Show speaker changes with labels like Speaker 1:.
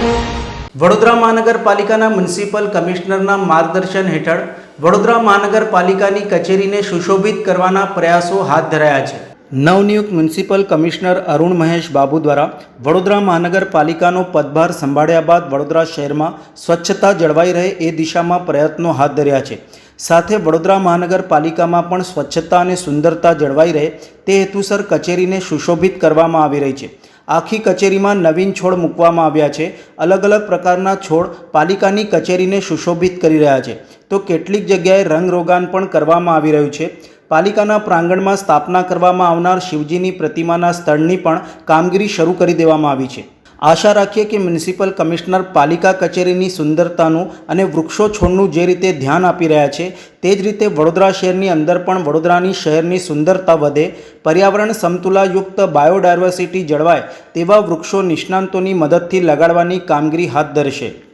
Speaker 1: વડોદરા મહાનગરપાલિકાના મ્યુનિસિપલ કમિશનરના માર્ગદર્શન હેઠળ વડોદરા મહાનગરપાલિકાની કચેરીને સુશોભિત કરવાના પ્રયાસો હાથ ધરાયા છે. નવનિયુક્ત મ્યુનિસિપલ કમિશનર અરુણ મહેશ બાબુ દ્વારા વડોદરા મહાનગરપાલિકાનો પદભાર સંભાળ્યા બાદ વડોદરા શહેરમાં સ્વચ્છતા જળવાઈ રહે એ દિશામાં પ્રયત્નો હાથ ધર્યા છે. સાથે વડોદરા મહાનગરપાલિકામાં પણ સ્વચ્છતા અને સુંદરતા જળવાઈ રહે તે હેતુસર કચેરીને સુશોભિત કરવામાં આવી રહી છે. આખી કચેરીમાં નવીન છોડ મૂકવામાં આવ્યા છે. અલગ અલગ પ્રકારના છોડ પાલિકાની કચેરીને સુશોભિત કરી રહ્યા છે. તો કેટલીક જગ્યાએ રંગરોગાન પણ કરવામાં આવી રહ્યું છે. પાલિકાના પ્રાંગણમાં સ્થાપના કરવામાં આવનાર શિવજીની પ્રતિમાના સ્થળની પણ કામગીરી શરૂ કરી દેવામાં આવી છે. આશા રાખીએ કે મ્યુનિસિપલ કમિશનર પાલિકા કચેરીની સુંદરતાનું અને વૃક્ષો છોડનું જે રીતે ધ્યાન આપી રહ્યા છે, તે જ રીતે વડોદરા શહેરની અંદર પણ વડોદરાની શહેરની સુંદરતા વધે. પર્યાવરણ સમતુલાયુક્ત બાયોડાયવર્સિટી જળવાય તેવા વૃક્ષો નિષ્ણાંતોની મદદથી લગાડવાની કામગીરી હાથ ધરશે.